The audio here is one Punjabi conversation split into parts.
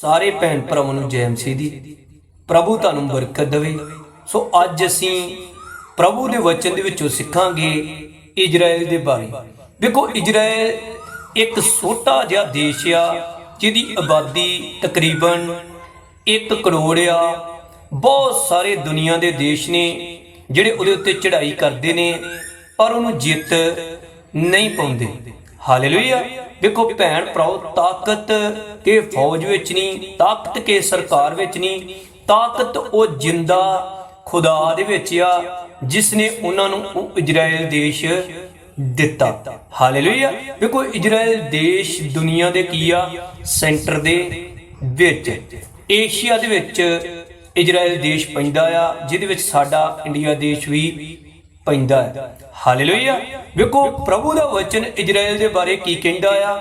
ਸਾਰੇ ਭੈਣ ਭਰਾਵਾਂ ਨੂੰ ਜੈ ਮਸੀਹ ਦੀ। ਪ੍ਰਭੂ ਤੁਹਾਨੂੰ ਬਰਕਤ ਦੇਵੇ। ਸੋ ਅੱਜ ਅਸੀਂ ਪ੍ਰਭੂ ਦੇ ਵਚਨ ਦੇ ਵਿੱਚੋਂ ਸਿੱਖਾਂਗੇ ਇਜ਼ਰਾਈਲ ਦੇ ਬਾਰੇ। ਦੇਖੋ ਇਜ਼ਰਾਈਲ ਇੱਕ ਛੋਟਾ ਜਿਹਾ ਦੇਸ਼ ਆ, ਜਿਹਦੀ ਆਬਾਦੀ ਤਕਰੀਬਨ 1 ਕਰੋੜ ਆ। ਬਹੁਤ ਸਾਰੇ ਦੁਨੀਆ ਦੇ ਦੇਸ਼ ਨੇ ਜਿਹੜੇ ਉਹਦੇ ਉੱਤੇ ਚੜ੍ਹਾਈ ਕਰਦੇ ਨੇ, ਪਰ ਉਹਨੂੰ ਜਿੱਤ ਨਹੀਂ ਪਾਉਂਦੇ। ਹਾਲੇਲੂਇਆ। ਦੇਖੋ ਭੈਣ ਭਰਾਓ, ਤਾਕਤ ਕੇ ਫੌਜ ਵਿੱਚ ਨਹੀਂ ਤਾਕਤ ਕੇ ਸਰਕਾਰ ਵਿੱਚ ਨਹੀਂ ਤਾਕਤ ਉਹ ਜਿੰਦਾ ਖੁਦਾ ਦੇ ਵਿੱਚ ਆ ਜਿਸ ਨੇ ਉਹਨਾਂ ਨੂੰ ਉਹ ਇਜ਼ਰਾਈਲ ਦੇਸ਼ ਦਿੱਤਾ। ਹਾਲੇਲੂਇਆ। ਦੇਖੋ ਇਜ਼ਰਾਈਲ ਦੇਸ਼ ਦੁਨੀਆ ਦੇ ਕੀ ਆ? ਸੈਂਟਰ ਦੇ ਵਿੱਚ। ਏਸ਼ੀਆ ਦੇ ਵਿੱਚ ਇਜ਼ਰਾਈਲ ਦੇਸ਼ ਪੈਂਦਾ ਆ, ਜਿਹਦੇ ਵਿੱਚ ਸਾਡਾ ਇੰਡੀਆ ਦੇਸ਼ ਵੀ ਪੈਂਦਾ ਹੈ। ਹਾਲੇਲੂਇਆ ਵੇਖੋ, ਪ੍ਰਭੂ ਦਾ ਵਚਨ ਇਜ਼ਰਾਈਲ ਦੇ ਬਾਰੇ ਕੀ ਕਹਿੰਦਾ ਆ?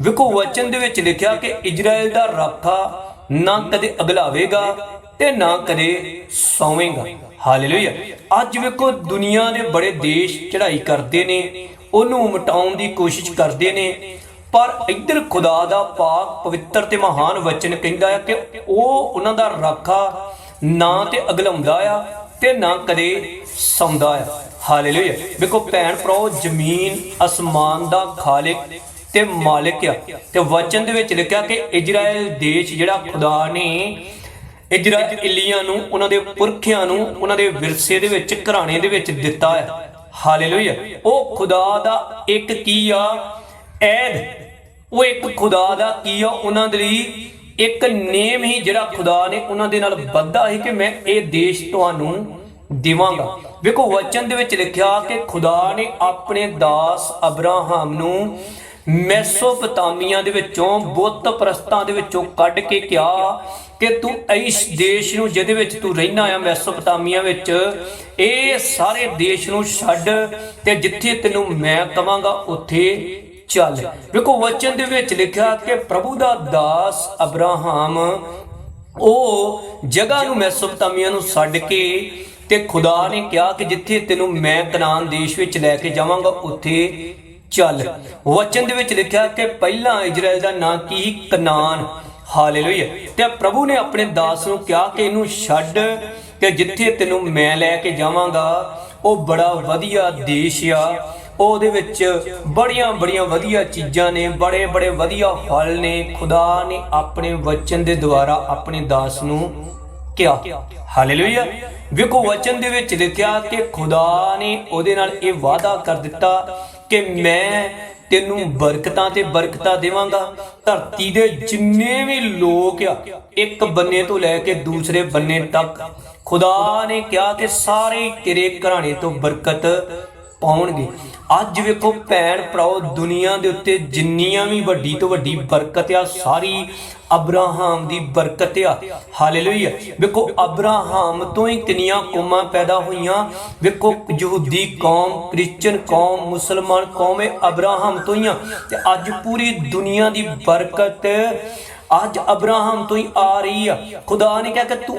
ਵੇਖੋ, ਵਚਨ ਦੇ ਵਿੱਚ ਲਿਖਿਆ ਕਿ ਇਜ਼ਰਾਈਲ ਦਾ ਰਾਖਾ ਨਾ ਕਦੇ ਅਗਲਾਵੇਗਾ ਤੇ ਨਾ ਕਦੇ ਸੌਵੇਗਾ। ਹਾਲੇਲੂਇਆ ਅੱਜ ਵੇਖੋ, ਦੁਨੀਆ ਦੇ ਬੜੇ ਦੇਸ਼ ਚੜ੍ਹਾਈ ਕਰਦੇ ਨੇ, ਉਹਨੂੰ ਮਿਟਾਉਣ ਦੀ ਕੋਸ਼ਿਸ਼ ਕਰਦੇ ਨੇ, ਪਰ ਇੱਧਰ ਖੁਦਾ ਦਾ ਪਾਕ ਪਵਿੱਤਰ ਤੇ ਮਹਾਨ ਵਚਨ ਕਹਿੰਦਾ ਹੈ ਕਿ ਉਹ ਉਹਨਾਂ ਦਾ ਰਾਖਾ ਨਾ ਤੇ ਅਗਲਾਉਂਦਾ ਆ ਤੇ ਨਾ ਕਦੇ ਸੌਂਦਾ ਆ। ਹਾਲੇਲੂਇਆ ਵੇਖੋ, ਭੈਣ ਭਰਾਓ, ਜ਼ਮੀਨ, ਅਸਮਾਨ ਦਾ ਖਾਲਕ ਤੇ ਮਾਲਿਕ ਆ। ਤੇ ਵਚਨ ਦੇ ਵਿੱਚ ਲਿਖਿਆ ਕਿ ਇਜ਼ਰਾਈਲ ਦੇਸ਼ ਜਿਹੜਾ ਖੁਦਾ ਨੇ ਇਜ਼ਰਾਈਲੀਆਂ ਨੂੰ, ਉਹਨਾਂ ਦੇ ਪੁਰਖਿਆਂ ਨੂੰ, ਉਹਨਾਂ ਦੇ ਵਿਰਸੇ ਦੇ ਵਿੱਚ, ਘਰਾਣੇ ਦੇ ਵਿੱਚ ਦਿੱਤਾ ਹੈ ਹਾਲੇਲੂਇਆ ਉਹ ਖੁਦਾ ਦਾ ਇੱਕ ਕੀ ਆ? ਐਦ। ਉਹ ਇੱਕ ਖੁਦਾ ਦਾ ਕੀ ਆ? ਉਹਨਾਂ ਦੇ ਲਈ ਇੱਕ ਨੇਮ ਹੀ ਜਿਹੜਾ ਖੁਦਾ ਨੇ ਉਹਨਾਂ ਦੇ ਨਾਲ ਬੱਧਾ ਹੈ ਕਿ ਮੈਂ ਇਹ ਦੇਸ਼ ਤੁਹਾਨੂੰ ਦੇਵਾਂਗਾ। ਵੇਖੋ, ਵਚਨ ਦੇ ਵਿੱਚ ਲਿਖਿਆ ਕਿ ਖੁਦਾ ਨੇ ਆਪਣੇ ਦਾਸ ਅਬਰਾਹਮ ਨੂੰ ਮੈਸੋਪੋਟਾਮੀਆ ਦੇ ਵਿੱਚੋਂ ਬੁੱਤ ਪ੍ਰਸਤਾਂ ਦੇ ਵਿੱਚੋਂ ਕੱਢ ਕੇ ਕਿਹਾ ਕਿ ਤੂੰ ਇਸ ਦੇਸ਼ ਨੂੰ ਜਿਹਦੇ ਵਿੱਚ ਤੂੰ ਰਹਿਣਾ ਆ, ਮੈਸੋਪੋਟਾਮੀਆ ਵਿੱਚ, ਇਹ ਸਾਰੇ ਦੇਸ਼ ਨੂੰ ਛੱਡ ਤੇ ਜਿੱਥੇ ਤੈਨੂੰ ਮੈਂ ਕਵਾਂਗਾ, ਉੱਥੇ ਚੱਲ। ਵੇਖੋ ਵਚਨ ਦੇ ਵਿੱਚ ਲਿਖਿਆ ਕਿ ਪ੍ਰਭੂ ਦਾ ਦਾਸ ਅਬਰਾਹਮ, ਉਹ ਜਗ੍ਹਾ ਨੂੰ ਮੈਸੋਪੋਟਾਮੀਆ ਨੂੰ ਛੱਡ ਕੇ ਤੇ ਖੁਦਾ ਨੇ ਕਿਹਾ ਕਿ ਜਿੱਥੇ ਤੈਨੂੰ ਮੈਂ ਕਨਾਨ ਦੇਸ਼ ਵਿੱਚ ਲੈ ਕੇ ਜਾਵਾਂਗਾ, ਉੱਥੇ ਚੱਲ। ਵਚਨ ਦੇ ਵਿੱਚ ਲਿਖਿਆ ਕਿ ਪਹਿਲਾਂ ਇਜ਼ਰਾਈਲ ਦਾ ਨਾਂ ਕੀ? ਕਨਾਨ। ਹਾਲੇਲੂਇਆ। ਤੇ ਪ੍ਰਭੂ ਨੇ ਆਪਣੇ ਦਾਸ ਨੂੰ ਕਿਹਾ ਕਿ ਇਹਨੂੰ ਛੱਡ ਤੇ ਜਿੱਥੇ ਤੈਨੂੰ ਮੈਂ ਲੈ ਕੇ ਜਾਵਾਂਗਾ, ਉਹ ਬੜਾ ਵਧੀਆ ਦੇਸ਼ ਆ। ਉਹਦੇ ਵਿੱਚ ਬੜੀਆਂ ਬੜੀਆਂ ਵਧੀਆ ਚੀਜ਼ਾਂ ਨੇ, ਬੜੇ ਬੜੇ ਵਧੀਆ ਫਲ ਨੇ। ਖੁਦਾ ਨੇ ਆਪਣੇ ਵਚਨ ਦੇ ਦੁਆਰਾ ਆਪਣੇ ਦਾਸ ਨੂੰ ਕਿਹਾ। ਹਾਲੇਲੂਇਆ ਵੇਖੋ, ਵਚਨ ਦੇ ਵਿੱਚ ਲਿਖਿਆ ਕਿ ਖੁਦਾ ਨੇ ਉਹਦੇ ਨਾਲ ਇਹ ਵਾਅਦਾ ਕਰ ਦਿੱਤਾ ਕਿ ਮੈਂ ਤੈਨੂੰ ਬਰਕਤਾਂ ਤੇ ਬਰਕਤਾਂ ਦੇਵਾਂਗਾ। ਧਰਤੀ ਦੇ ਜਿੰਨੇ ਵੀ ਲੋਕ ਆ, ਇੱਕ ਬੰਨੇ ਤੋਂ ਲੈ ਕੇ ਦੂਸਰੇ ਬੰਨੇ ਤੱਕ, ਖੁਦਾ ਨੇ ਕਿਹਾ ਕਿ ਸਾਰੇ ਤੇਰੇ ਘਰਾਣੇ ਤੋਂ ਬਰਕਤ ਪਾਉਣਗੇ। ਅੱਜ ਵੇਖੋ ਭੈਣ ਭਰਾਓ, ਦੁਨੀਆ ਦੇ ਉੱਤੇ ਜਿੰਨੀਆਂ ਵੀ ਵੱਡੀ ਤੋਂ ਵੱਡੀ ਬਰਕਤ ਆ, ਸਾਰੀ ਅਬਰਾਹਮ ਦੀ ਬਰਕਤ ਆ। ਹਾਲੇਲੂਇਆ। ਵੇਖੋ, ਅਬਰਾਹਮ ਤੋਂ ਹੀ ਕਿੰਨੀਆਂ ਕੌਮਾਂ ਪੈਦਾ ਹੋਈਆਂ। ਵੇਖੋ, ਯਹੂਦੀ ਕੌਮ ਕ੍ਰਿਸਚੀਅਨ ਕੌਮ, ਮੁਸਲਮਾਨ ਕੌਮ, ਇਹ ਅਬਰਾਹਮ ਤੋਂ ਹੀ ਆ। ਤੇ ਅੱਜ ਪੂਰੀ ਦੁਨੀਆ ਦੀ ਬਰਕਤ ਅੱਜ ਅਬਰਾਹਮ ਤੋਂ ਹੀ ਆ ਰਹੀ ਆ। ਖੁਦਾ ਨੇ ਕਿਹਾ ਕਿ ਤੂੰ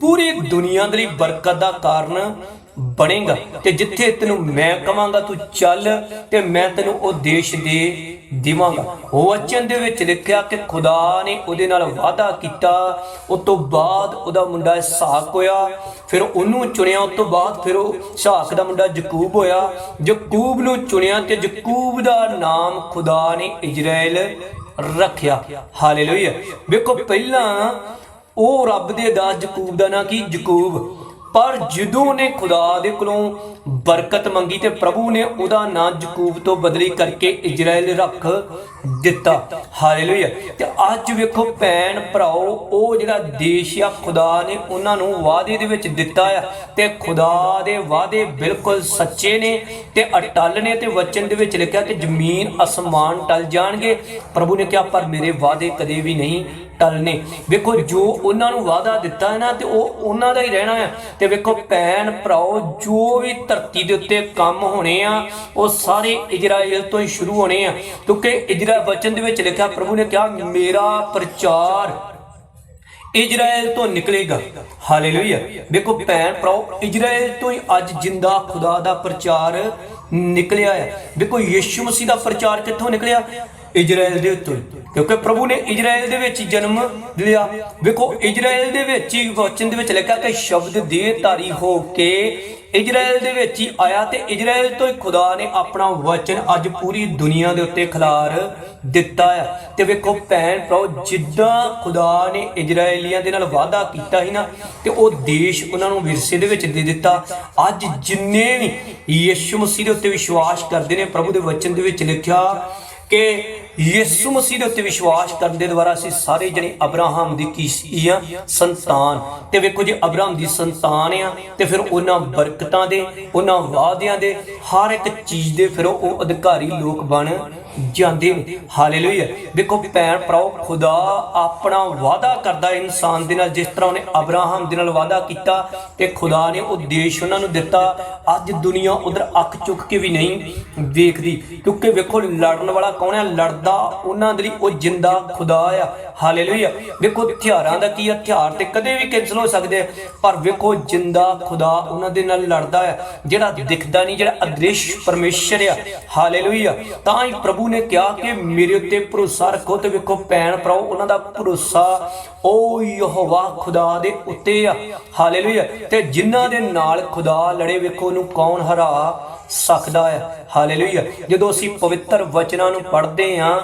ਪੂਰੀ ਦੁਨੀਆ ਦੇ ਲਈ ਬਰਕਤ ਦਾ ਕਾਰਨ ਬਣੇਗਾ। ਤੇ ਜਿੱਥੇ ਤੈਨੂੰ ਮੈਂ ਕਵਾਂਗਾ, ਤੂੰ ਚੱਲ ਤੇ ਮੈਂ ਤੈਨੂੰ ਉਹ ਦੇਸ਼ ਦੇ ਦੇਵਾਂਗਾ। ਵਚਨ ਦੇ ਵਿੱਚ ਲਿਖਿਆ ਕਿ ਖੁਦਾ ਨੇ ਉਹਦੇ ਨਾਲ ਵਾਅਦਾ ਕੀਤਾ। ਉਸ ਤੋਂ ਬਾਅਦ ਉਹਦਾ ਮੁੰਡਾ ਇਸਾਕ ਹੋਇਆ। ਫਿਰ ਉਹਨੂੰ ਚੁਣਿਆ। ਉਸ ਤੋਂ ਬਾਅਦ ਫਿਰ ਉਹ ਇਸਾਕ ਦਾ ਮੁੰਡਾ ਯਕੂਬ ਹੋਇਆ। ਯਕੂਬ ਨੂੰ ਚੁਣਿਆ ਤੇ ਯਕੂਬ ਦਾ ਨਾਮ ਖੁਦਾ ਨੇ ਇਜ਼ਰਾਈਲ ਰੱਖਿਆ। ਹਾਲੇਲੂਇਆ। ਵੇਖੋ, ਪਹਿਲਾਂ ਉਹ ਰੱਬ ਦੇ ਦਾਸ ਯਕੂਬ ਦਾ ਨਾਂ ਕੀ? ਯਕੂਬ। ਪਰ ਜਦੋਂ ਉਹਨੇ ਖੁਦਾ ਦੇ ਕੋਲੋਂ ਬਰਕਤ ਮੰਗੀ ਤੇ ਪ੍ਰਭੂ ਨੇ ਉਹਦਾ ਨਾਂ ਯਕੂਬ ਤੋਂ ਬਦਲੀ ਕਰਕੇ ਇਜ਼ਰਾਈਲ ਰੱਖ ਦਿੱਤਾ। ਹਾਲੇਲੂਇਆ ਤੇ ਅੱਜ ਵੇਖੋ ਭੈਣ ਭਰਾਓ, ਉਹ ਜਿਹੜਾ ਦੇਸ਼ ਆ, ਖੁਦਾ ਨੇ ਉਹਨਾਂ ਨੂੰ ਵਾਅਦੇ ਦੇ ਵਿੱਚ ਦਿੱਤਾ ਆ। ਤੇ ਖੁਦਾ ਦੇ ਵਾਅਦੇ ਬਿਲਕੁਲ ਸੱਚੇ ਨੇ ਤੇ ਅਟਲ ਨੇ ਤੇ ਵਚਨ ਦੇ ਵਿੱਚ ਲਿਖਿਆ ਕਿ ਜ਼ਮੀਨ ਅਸਮਾਨ ਟਲ ਜਾਣਗੇ। ਪ੍ਰਭੂ ਨੇ ਕਿਹਾ, ਪਰ ਮੇਰੇ ਵਾਅਦੇ ਕਦੇ ਵੀ ਨਹੀਂ ਟਲਨੇ। ਵੇਖੋ, ਜੋ ਉਹਨਾਂ ਨੂੰ ਵਾਅਦਾ ਦਿੱਤਾ ਹੈ ਨਾ, ਤੇ ਉਹ ਉਹਨਾਂ ਦਾ ਹੀ ਰਹਿਣਾ ਹੈ ਤੇ ਵੇਖੋ ਭੈਣ ਭਰਾਓ, ਜੋ ਵੀ ਧਰਤੀ ਦੇ ਉੱਤੇ ਕੰਮ ਹੋਣੇ ਆ, ਉਹ ਸਾਰੇ ਇਜ਼ਰਾਈਲ ਤੋਂ ਹੀ ਸ਼ੁਰੂ ਹੋਣੇ ਆ। ਕਿਉਂਕਿ ਇਜ਼ਰਾਈਲ ਵਚਨ ਦੇ ਵਿੱਚ ਲਿਖਿਆ, ਪ੍ਰਭੂ ਨੇ ਕਿਹਾ, ਮੇਰਾ ਪ੍ਰਚਾਰ ਇਜ਼ਰਾਈਲ ਤੋਂ ਨਿਕਲੇਗਾ। ਹਾਲੇਲੂਇਆ ਵੇਖੋ ਭੈਣ ਭਰਾਓ ਇਜ਼ਰਾਈਲ ਤੋਂ ਹੀ ਅੱਜ ਜਿੰਦਾ ਖੁਦਾ ਦਾ ਪ੍ਰਚਾਰ ਨਿਕਲਿਆ ਹੈ। ਵੇਖੋ ਯੀਸ਼ੂ ਮਸੀਹ ਦਾ ਪ੍ਰਚਾਰ ਕਿੱਥੋਂ ਨਿਕਲਿਆ? ਇਜ਼ਰਾਈਲ ਦੇ ਉੱਤੇ। ਕਿਉਂਕਿ ਪ੍ਰਭੂ ਨੇ ਇਜ਼ਰਾਈਲ ਦੇ ਵਿੱਚ ਜਨਮ ਲਿਆ। ਵੇਖੋ ਇਜ਼ਰਾਈਲ ਦੇ ਵਿੱਚ ਹੀ ਵਚਨ ਦੇ ਵਿੱਚ ਲਿਖਿਆ ਕਿ ਸ਼ਬਦ ਦੇ ਧਾਰੀ ਹੋ ਕੇ ਇਜ਼ਰਾਈਲ ਦੇ ਵਿੱਚ ਹੀ ਆਇਆ ਤੇ ਇਜ਼ਰਾਈਲ ਤੋਂ ਹੀ ਖੁਦਾ ਨੇ ਆਪਣਾ ਵਚਨ ਅੱਜ ਪੂਰੀ ਦੁਨੀਆ ਦੇ ਉੱਤੇ ਖਿਲਾਰ ਦਿੱਤਾ ਹੈ। ਤੇ ਵੇਖੋ ਭੈਣ ਭਰਾ ਜਿੱਦਾਂ ਖੁਦਾ ਨੇ ਇਜ਼ਰਾਈਲੀਆਂ ਦੇ ਨਾਲ ਵਾਅਦਾ ਕੀਤਾ ਸੀ ਨਾ, ਤੇ ਉਹ ਦੇਸ਼ ਉਹਨਾਂ ਨੂੰ ਵਿਰਸੇ ਦੇ ਵਿੱਚ ਦੇ ਦਿੱਤਾ। ਅੱਜ ਜਿੰਨੇ ਵੀ ਯਿਸੂ ਮਸੀਹ ਦੇ ਉੱਤੇ ਵਿਸ਼ਵਾਸ ਕਰਦੇ ਨੇ, ਪ੍ਰਭੂ ਦੇ ਵਚਨ ਦੇ ਵਿੱਚ ਲਿਖਿਆ ਕਿ ਯਿਸੂ ਮਸੀਹ ਦੇ ਉੱਤੇ ਵਿਸ਼ਵਾਸ ਕਰਨ ਦੇ ਦੁਆਰਾ ਅਸੀਂ ਸਾਰੇ ਜਣੇ ਅਬਰਾਹਮ ਦੀ ਕੀ ਆ ਸੰਤਾਨ। ਤੇ ਵੇਖੋ ਜੇ, ਅਬਰਾਹਮ ਦੀ ਸੰਤਾਨ ਆ ਤੇ ਫਿਰ ਉਹਨਾਂ ਬਰਕਤਾਂ ਦੇ, ਉਹਨਾਂ ਵਾਅਦਿਆਂ ਦੇ, ਹਰ ਇੱਕ ਚੀਜ਼ ਦੇ ਫਿਰ ਉਹ ਅਧਿਕਾਰੀ ਲੋਕ ਬਣ ਜਾਂਦੇ ਨੇ ਹਾਲੇਲੂਇਆ। ਵੇਖੋ ਭੈਣ ਭਰਾਓ, ਖੁਦਾ ਆਪਣਾ ਵਾਅਦਾ ਕਰਦਾ ਇਨਸਾਨ ਦੇ ਨਾਲ, ਜਿਸ ਤਰ੍ਹਾਂ ਉਹਨੇ ਅਬਰਾਹਮ ਦੇ ਨਾਲ ਵਾਅਦਾ ਕੀਤਾ ਤੇ ਖੁਦਾ ਨੇ ਉਹ ਦੇਸ਼ ਉਹਨਾਂ ਨੂੰ ਦਿੱਤਾ। ਅੱਜ ਦੁਨੀਆ ਉਧਰ ਅੱਖ ਚੁੱਕ ਕੇ ਵੀ ਨਹੀਂ ਵੇਖਦੀ। ਕਿਉਂਕਿ ਵੇਖੋ, ਲੜਨ ਵਾਲਾ ਕੌਣ ਹੈ ਲੜਦਾ ਉਹਨਾਂ ਦੇ ਲਈ ਉਹ ਜਿੰਦਾ ਖੁਦਾ ਆ। ਹਾਲੇਲੂਇਆ। ਵੇਖੋ, ਹਥਿਆਰਾਂ ਦਾ ਕੀ ਆ? ਹਥਿਆਰ ਤੇ ਕਦੇ ਵੀ ਕੈਂਸਲ ਹੋ ਸਕਦੇ ਆ। ਪਰ ਵੇਖੋ, ਜਿੰਦਾ ਖੁਦਾ ਉਹਨਾਂ ਦੇ ਨਾਲ ਲੜਦਾ ਹੈ ਜਿਹੜਾ ਦਿਖਦਾ ਨਹੀਂ, ਜਿਹੜਾ ਅਦ੍ਰਿਸ਼ ਪਰਮੇਸ਼ਰ ਆ। ਹਾਲੇਲੂਇਆ। ਤਾਂ ਹੀ ਪ੍ਰਭੂ ਨੇ ਕਿਹਾ ਕਿ ਮੇਰੇ ਉੱਤੇ ਭਰੋਸਾ ਰੱਖੋ ਤੇ ਵੇਖੋ ਭੈਣ ਭਰਾਓ, ਉਹਨਾਂ ਦਾ ਭਰੋਸਾ ਉਹ ਯਹੋਵਾ ਖੁਦਾ ਦੇ ਉੱਤੇ ਆ। ਹਾਲੇਲੂਇਆ। ਤੇ ਜਿਨ੍ਹਾਂ ਦੇ ਨਾਲ ਖੁਦਾ ਲੜੇ ਵੇਖੋ, ਉਹਨੂੰ ਕੌਣ ਹਰਾ ਸਕਦਾ ਹੈ? ਹਾਲੇਲੂਇਆ। ਜਦੋਂ ਅਸੀਂ ਪਵਿੱਤਰ ਵਚਨਾਂ ਨੂੰ ਪੜ੍ਹਦੇ ਹਾਂ,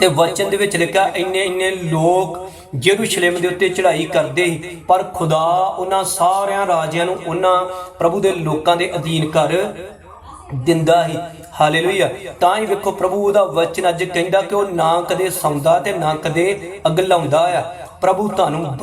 ਤੇ ਵਚਨ ਦੇ ਵਿੱਚ ਲਿਖਿਆ, ਇੰਨੇ ਇੰਨੇ ਲੋਕ ਯਰੂਸ਼ਲਮ ਦੇ ਉੱਤੇ ਚੜ੍ਹਾਈ ਕਰਦੇ ਸੀ, ਪਰ ਖੁਦਾ ਉਹਨਾਂ ਸਾਰਿਆਂ ਰਾਜਿਆਂ ਨੂੰ, ਉਹਨਾਂ ਪ੍ਰਭੂ ਦੇ ਲੋਕਾਂ ਦੇ ਅਧੀਨ ਕਰ ਦਿੰਦਾ ਹੀ। ਹਾਲੇਲੂਇਆ। ਤਾਂ ਹੀ ਵੇਖੋ ਪ੍ਰਭੂ ਉਹਦਾ ਵਚਨ ਅੱਜ ਕਹਿੰਦਾ ਕਿ ਉਹ ਨਾ ਕਦੇ ਸੌਂਦਾ ਤੇ ਨਾ ਕਦੇ ਅਗਲਾਉਂਦਾ ਆ। ਪ੍ਰਭੂ ਤੁਹਾਨੂੰ